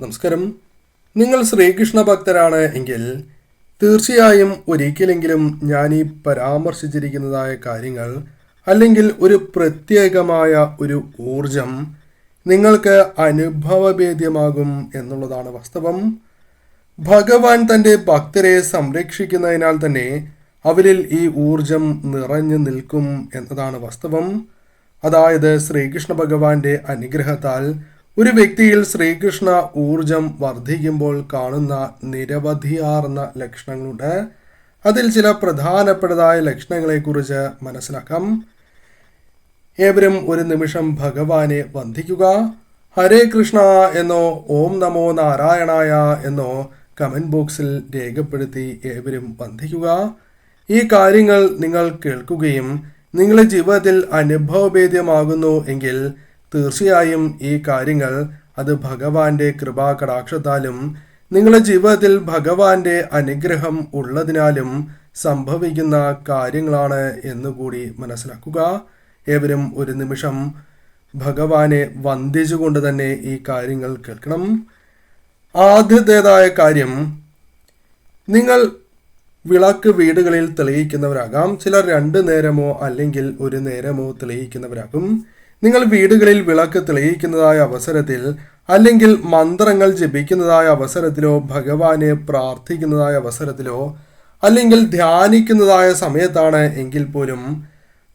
നമസ്കാരം. നിങ്ങൾ ശ്രീകൃഷ്ണ ഭക്തരാണ് എങ്കിൽ തീർച്ചയായും ഒരിക്കലെങ്കിലും ഞാൻ ഈ പരാമർശിച്ചിരിക്കുന്നതായ കാര്യങ്ങൾ അല്ലെങ്കിൽ ഒരു പ്രത്യേകമായ ഒരു ഊർജം നിങ്ങൾക്ക് അനുഭവഭേദ്യമാകും എന്നുള്ളതാണ് വാസ്തവം. ഭഗവാൻ തന്റെ ഭക്തരെ സംരക്ഷിക്കുന്നതിനാൽ തന്നെ അവരിൽ ഈ ഊർജം നിറഞ്ഞു നിൽക്കും എന്നതാണ് വാസ്തവം. അതായത് ശ്രീകൃഷ്ണ ഭഗവാന്റെ അനുഗ്രഹത്താൽ ഒരു വ്യക്തിയിൽ ശ്രീകൃഷ്ണ ഊർജം വർദ്ധിക്കുമ്പോൾ കാണുന്ന നിരവധിയാർന്ന ലക്ഷണങ്ങളുണ്ട്. അതിൽ ചില പ്രധാനപ്പെട്ടതായ ലക്ഷണങ്ങളെക്കുറിച്ച് മനസ്സിലാക്കാം. ഏവരും ഒരു നിമിഷം ഭഗവാനെ വന്ദിക്കുക. ഹരേ കൃഷ്ണ എന്നോ ഓം നമോ നാരായണായ എന്നോ കമന്റ് ബോക്സിൽ രേഖപ്പെടുത്തി ഏവരും വന്ദിക്കുക. ഈ കാര്യങ്ങൾ നിങ്ങൾ കേൾക്കുകയും നിങ്ങളുടെ ജീവിതത്തിൽ അനുഭവഭേദ്യമാകുന്നു എങ്കിൽ തീർച്ചയായും ഈ കാര്യങ്ങൾ അത് ഭഗവാന്റെ കൃപാകടാക്ഷത്താലും നിങ്ങളുടെ ജീവിതത്തിൽ ഭഗവാന്റെ അനുഗ്രഹം ഉള്ളതിനാലും സംഭവിക്കുന്ന കാര്യങ്ങളാണ് എന്നുകൂടി മനസ്സിലാക്കുക. ഏവരും ഒരു നിമിഷം ഭഗവാനെ വന്ദിച്ചുകൊണ്ട് തന്നെ ഈ കാര്യങ്ങൾ കേൾക്കണം. ആദ്യത്തേതായ കാര്യം നിങ്ങൾ വിളക്ക് വീടുകളിൽ തെളിയിക്കുന്നവരാകാം. ചിലർ രണ്ട് നേരമോ അല്ലെങ്കിൽ ഒരു നേരമോ തെളിയിക്കുന്നവരാകും. നിങ്ങൾ വീടുകളിൽ വിളക്ക് തെളിയിക്കുന്നതായ അവസരത്തിൽ അല്ലെങ്കിൽ മന്ത്രങ്ങൾ ജപിക്കുന്നതായ അവസരത്തിലോ ഭഗവാനെ പ്രാർത്ഥിക്കുന്നതായ അവസരത്തിലോ അല്ലെങ്കിൽ ധ്യാനിക്കുന്നതായ സമയത്താണ് എങ്കിൽ പോലും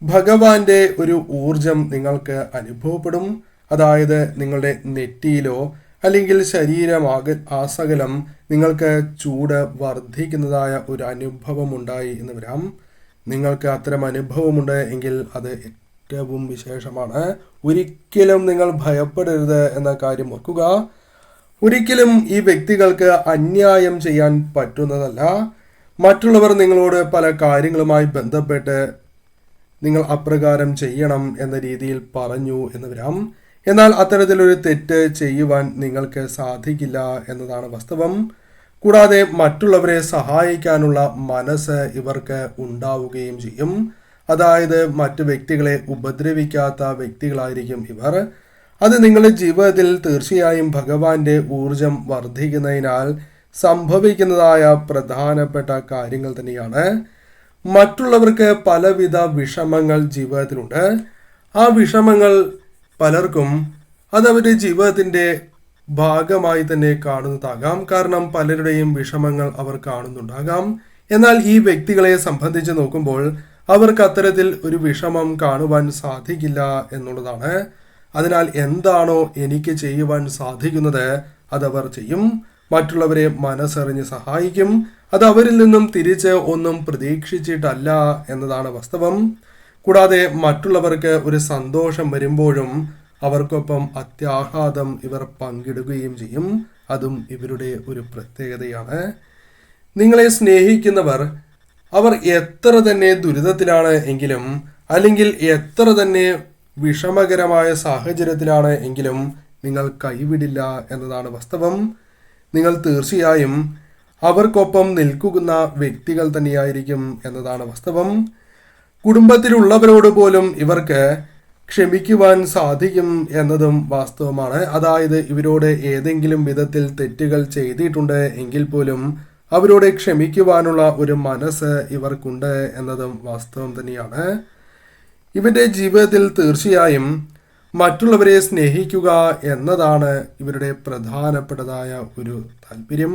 ഭഗവാന്റെ ഒരു ഊർജം നിങ്ങൾക്ക് അനുഭവപ്പെടും. അതായത് നിങ്ങളുടെ നെറ്റിയിലോ അല്ലെങ്കിൽ ശരീരമാക ആസകലം നിങ്ങൾക്ക് ചൂട് വർദ്ധിക്കുന്നതായ ഒരു അനുഭവം ഉണ്ടായി എന്ന് വരാം. നിങ്ങൾക്ക് അത്തരം അനുഭവമുണ്ട് എങ്കിൽ അത് ഏറ്റവും വിശേഷമാണ്. ഒരിക്കലും നിങ്ങൾ ഭയപ്പെടരുത് എന്ന കാര്യം ഓർക്കുക. ഒരിക്കലും ഈ വ്യക്തികൾക്ക് അന്യായം ചെയ്യാൻ പറ്റുന്നതല്ല. മറ്റുള്ളവർ നിങ്ങളോട് പല കാര്യങ്ങളുമായി ബന്ധപ്പെട്ട് നിങ്ങൾ അപ്രകാരം ചെയ്യണം എന്ന രീതിയിൽ പറഞ്ഞു എന്ന് വരാം. എന്നാൽ അത്തരത്തിലൊരു തെറ്റ് ചെയ്യുവാൻ നിങ്ങൾക്ക് സാധിക്കില്ല എന്നതാണ് വാസ്തവം. കൂടാതെ മറ്റുള്ളവരെ സഹായിക്കാനുള്ള മനസ്സ് ഇവർക്ക് ഉണ്ടാവുകയും ചെയ്യും. അതായത് മറ്റു വ്യക്തികളെ ഉപദ്രവിക്കാത്ത വ്യക്തികളായിരിക്കും ഇവർ. അത് നിങ്ങളുടെ ജീവിതത്തിൽ തീർച്ചയായും ഭഗവാന്റെ ഊർജം വർദ്ധിക്കുന്നതിനാൽ സംഭവിക്കുന്നതായ പ്രധാനപ്പെട്ട കാര്യങ്ങൾ തന്നെയാണ്. മറ്റുള്ളവർക്ക് പലവിധ വിഷമങ്ങൾ ജീവിതത്തിലുണ്ട്. ആ വിഷമങ്ങൾ പലർക്കും അതവരുടെ ജീവിതത്തിന്റെ ഭാഗമായി തന്നെ കാണുന്നതാകാം. കാരണം പലരുടെയും വിഷമങ്ങൾ അവർ കാണുന്നുണ്ടാകാം. എന്നാൽ ഈ വ്യക്തികളെ സംബന്ധിച്ച് നോക്കുമ്പോൾ അവർക്ക് അത്തരത്തിൽ ഒരു വിഷമം കാണുവാൻ സാധിക്കില്ല എന്നുള്ളതാണ്. അതിനാൽ എന്താണോ എനിക്ക് ചെയ്യുവാൻ സാധിക്കുന്നത് അതവർ ചെയ്യും. മറ്റുള്ളവരെ മനസ്സറിഞ്ഞ് സഹായിക്കും. അത് അവരിൽ നിന്നും തിരിച്ച് ഒന്നും പ്രതീക്ഷിച്ചിട്ടല്ല എന്നതാണ് വാസ്തവം. കൂടാതെ മറ്റുള്ളവർക്ക് ഒരു സന്തോഷം വരുമ്പോഴും അവർക്കൊപ്പം അത്യാഹ്ലാദം ഇവർ പങ്കിടുകയും ചെയ്യും. അതും ഇവരുടെ ഒരു പ്രത്യേകതയാണ്. നിങ്ങളെ സ്നേഹിക്കുന്നവർ അവർ എത്ര തന്നെ ദുരിതത്തിലാണ് എങ്കിലും അല്ലെങ്കിൽ എത്ര തന്നെ വിഷമകരമായ സാഹചര്യത്തിലാണ് എങ്കിലും നിങ്ങൾ കൈവിടില്ല എന്നതാണ് വാസ്തവം. നിങ്ങൾ തീർച്ചയായും അവർക്കൊപ്പം നിൽക്കുന്ന വ്യക്തികൾ തന്നെയായിരിക്കും എന്നതാണ് വാസ്തവം. കുടുംബത്തിലുള്ളവരോട് പോലും ഇവർക്ക് ക്ഷമിക്കുവാൻ സാധിക്കും എന്നതും വാസ്തവമാണ്. അതായത് ഇവരോട് ഏതെങ്കിലും വിധത്തിൽ തെറ്റുകൾ ചെയ്തിട്ടുണ്ട് എങ്കിൽ പോലും അവരോട് ക്ഷമിക്കുവാനുള്ള ഒരു മനസ്സ് ഇവർക്കുണ്ട് എന്നതും വാസ്തവം തന്നെയാണ്. ഇവന്റെ ജീവിതത്തിൽ തീർച്ചയായും മറ്റുള്ളവരെ സ്നേഹിക്കുക എന്നതാണ് ഇവരുടെ പ്രധാനപ്പെട്ടതായ ഒരു താല്പര്യം.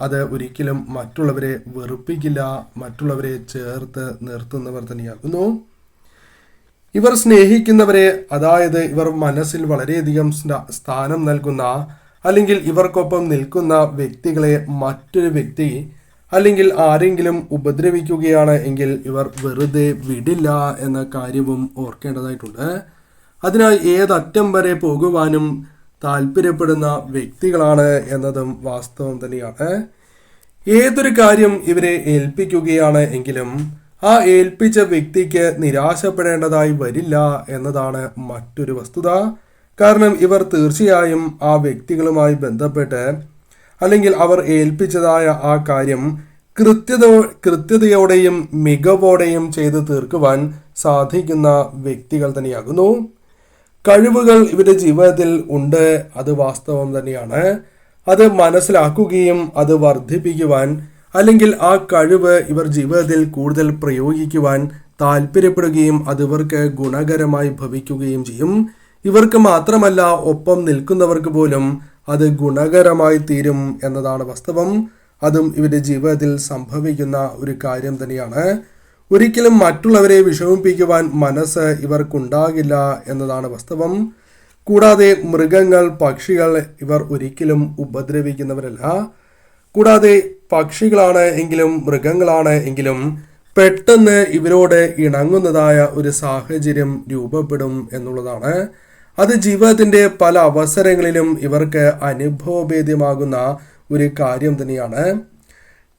അത് ഒരിക്കലും മറ്റുള്ളവരെ വെറുപ്പിക്കില്ല മറ്റുള്ളവരെ ചേർത്ത് നിർത്തുന്നവർ തന്നെയാകുന്നു. ഇവർ സ്നേഹിക്കുന്നവരെ അതായത് ഇവർ മനസ്സിൽ വളരെയധികം സ്ഥാനം നൽകുന്ന അല്ലെങ്കിൽ ഇവർക്കൊപ്പം നിൽക്കുന്ന വ്യക്തികളെ മറ്റൊരു വ്യക്തി അല്ലെങ്കിൽ ആരെങ്കിലും ഉപദ്രവിക്കുകയാണ് എങ്കിൽ ഇവർ വെറുതെ വിടില്ല എന്ന കാര്യവും ഓർക്കേണ്ടതായിട്ടുണ്ട്. അതിനാൽ ഏതറ്റം വരെ പോകുവാനും താല്പര്യപ്പെടുന്ന വ്യക്തികളാണ് എന്നതും വാസ്തവം തന്നെയാണ്. ഏതൊരു കാര്യം ഇവരെ ഏൽപ്പിക്കുകയാണ് എങ്കിലും ആ ഏൽപ്പിച്ച വ്യക്തിക്ക് നിരാശപ്പെടേണ്ടതായി വരില്ല എന്നതാണ് മറ്റൊരു വസ്തുത. കാരണം ഇവർ തീർച്ചയായും ആ വ്യക്തികളുമായി ബന്ധപ്പെട്ട് അല്ലെങ്കിൽ അവർ ഏൽപ്പിച്ചതായ ആ കാര്യം കൃത്യത കൃത്യതയോടെയും മികവോടെയും ചെയ്തു തീർക്കുവാൻ സാധിക്കുന്ന വ്യക്തികൾ തന്നെയാകുന്നു. കഴിവുകൾ ഇവരുടെ ജീവിതത്തിൽ ഉണ്ട് അത് വാസ്തവം തന്നെയാണ്. അത് മനസ്സിലാക്കുകയും അത് വർദ്ധിപ്പിക്കുവാൻ അല്ലെങ്കിൽ ആ കഴിവ് ഇവർ ജീവിതത്തിൽ കൂടുതൽ പ്രയോഗിക്കുവാൻ താല്പര്യപ്പെടുകയും അത് ഇവർക്ക് ഗുണകരമായി ഭവിക്കുകയും ചെയ്യും. ഇവർക്ക് മാത്രമല്ല ഒപ്പം നിൽക്കുന്നവർക്ക് പോലും അത് ഗുണകരമായി തീരും എന്നതാണ് വാസ്തവം. അതും ഇവരുടെ ജീവിതത്തിൽ സംഭവിക്കുന്ന ഒരു കാര്യം തന്നെയാണ്. ഒരിക്കലും മറ്റുള്ളവരെ വിഷമിപ്പിക്കുവാൻ മനസ്സ് ഇവർക്കുണ്ടാകില്ല എന്നതാണ് വാസ്തവം. കൂടാതെ മൃഗങ്ങൾ പക്ഷികൾ ഇവർ ഒരിക്കലും ഉപദ്രവിക്കുന്നവരല്ല. കൂടാതെ പക്ഷികളാണ് എങ്കിലും മൃഗങ്ങളാണ് എങ്കിലും പെട്ടെന്ന് ഇവരോട് ഇണങ്ങുന്നതായ ഒരു സാഹചര്യം രൂപപ്പെടും എന്നുള്ളതാണ്. അത് ജീവിതത്തിന്റെ പല അവസരങ്ങളിലും ഇവർക്ക് അനുഭവഭേദ്യമാകുന്ന ഒരു കാര്യം തന്നെയാണ്.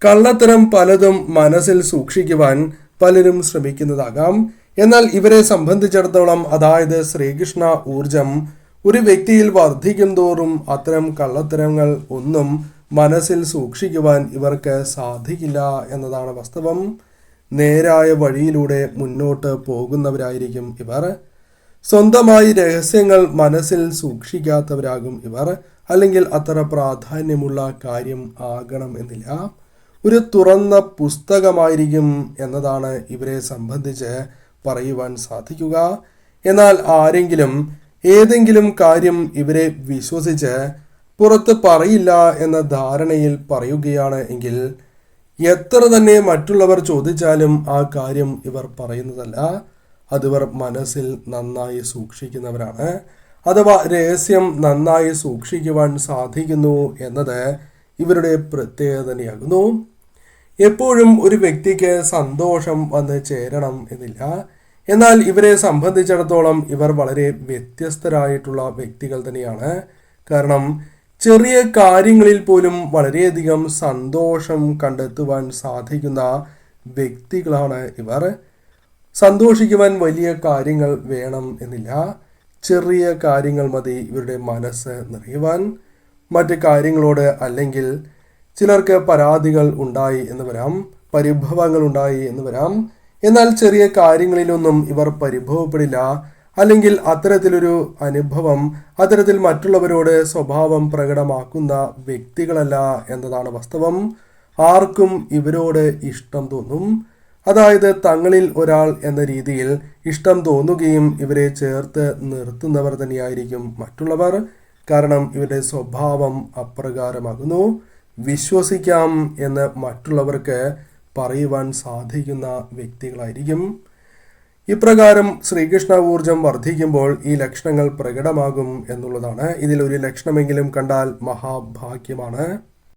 കള്ളത്തരം പലതും മനസ്സിൽ സൂക്ഷിക്കുവാൻ പലരും ശ്രമിക്കുന്നതാകാം. എന്നാൽ ഇവരെ സംബന്ധിച്ചിടത്തോളം അതായത് ശ്രീകൃഷ്ണ ഊർജം ഒരു വ്യക്തിയിൽ വർദ്ധിക്കും തോറും അത്തരം കള്ളത്തരങ്ങൾ ഒന്നും മനസ്സിൽ സൂക്ഷിക്കുവാൻ ഇവർക്ക് സാധിക്കില്ല എന്നതാണ് വാസ്തവം. നേരായ വഴിയിലൂടെ മുന്നോട്ട് പോകുന്നവരായിരിക്കും ഇവർ. സ്വന്തമായി രഹസ്യങ്ങൾ മനസ്സിൽ സൂക്ഷിക്കാത്തവരാകും ഇവർ അല്ലെങ്കിൽ അത്ര പ്രാധാന്യമുള്ള കാര്യം ആകണം എന്നില്ല. ഒരു തുറന്ന പുസ്തകമായിരിക്കും എന്നതാണ് ഇവരെ സംബന്ധിച്ച് പറയുവാൻ സാധിക്കുക. എന്നാൽ ആരെങ്കിലും ഏതെങ്കിലും കാര്യം ഇവരെ വിശ്വസിച്ച് പുറത്ത് പറയില്ല എന്ന ധാരണയിൽ പറയുകയാണ് എങ്കിൽ എത്ര തന്നെ മറ്റുള്ളവർ ചോദിച്ചാലും ആ കാര്യം ഇവർ പറയുന്നതല്ല. അതിവർ മനസ്സിൽ നന്നായി സൂക്ഷിക്കുന്നവരാണ്. അഥവാ രഹസ്യം നന്നായി സൂക്ഷിക്കുവാൻ സാധിക്കുന്നു എന്നത് ഇവരുടെ പ്രത്യേകത തന്നെയാകുന്നു എപ്പോഴും ഒരു വ്യക്തിക്ക് സന്തോഷം വന്ന് ചേരണം എന്നില്ല. എന്നാൽ ഇവരെ സംബന്ധിച്ചിടത്തോളം ഇവർ വളരെ വ്യത്യസ്തരായിട്ടുള്ള വ്യക്തികൾ തന്നെയാണ്. കാരണം ചെറിയ കാര്യങ്ങളിൽ പോലും വളരെയധികം സന്തോഷം കണ്ടെത്തുവാൻ സാധിക്കുന്ന വ്യക്തികളാണ് ഇവർ. സന്തോഷിക്കുവാൻ വലിയ കാര്യങ്ങൾ വേണം എന്നില്ല. ചെറിയ കാര്യങ്ങൾ മതി ഇവരുടെ മനസ്സ് നിറയുവാൻ. മറ്റ് കാര്യങ്ങളോട് അല്ലെങ്കിൽ ചിലർക്ക് പരാതികൾ ഉണ്ടായി എന്ന് വരാം പരിഭവങ്ങൾ ഉണ്ടായി എന്ന് വരാം. എന്നാൽ ചെറിയ കാര്യങ്ങളിലൊന്നും ഇവർ പരിഭവപ്പെടില്ല. അല്ലെങ്കിൽ അത്തരത്തിലൊരു അനുഭവം അത്തരത്തിൽ മറ്റുള്ളവരോട് സ്വഭാവം പ്രകടമാക്കുന്ന വ്യക്തികളല്ല എന്നതാണ് വാസ്തവം. ആർക്കും ഇവരോട് ഇഷ്ടം തോന്നും. അതായത് തങ്ങളിൽ ഒരാൾ എന്ന രീതിയിൽ ഇഷ്ടം തോന്നുകയും ഇവരെ ചേർത്ത് നിർത്തുന്നവർ തന്നെയായിരിക്കും മറ്റുള്ളവർ. കാരണം ഇവരുടെ സ്വഭാവം അപ്രകാരമാകുന്നു. വിശ്വസിക്കാം എന്ന് മറ്റുള്ളവർക്ക് പറയുവാൻ സാധിക്കുന്ന വ്യക്തികളായിരിക്കും. ഇപ്രകാരം ശ്രീകൃഷ്ണ ഊർജം വർദ്ധിക്കുമ്പോൾ ഈ ലക്ഷണങ്ങൾ പ്രകടമാകും എന്നുള്ളതാണ്. ഇതിൽ ഒരു ലക്ഷണമെങ്കിലും കണ്ടാൽ മഹാഭാഗ്യമാണ്.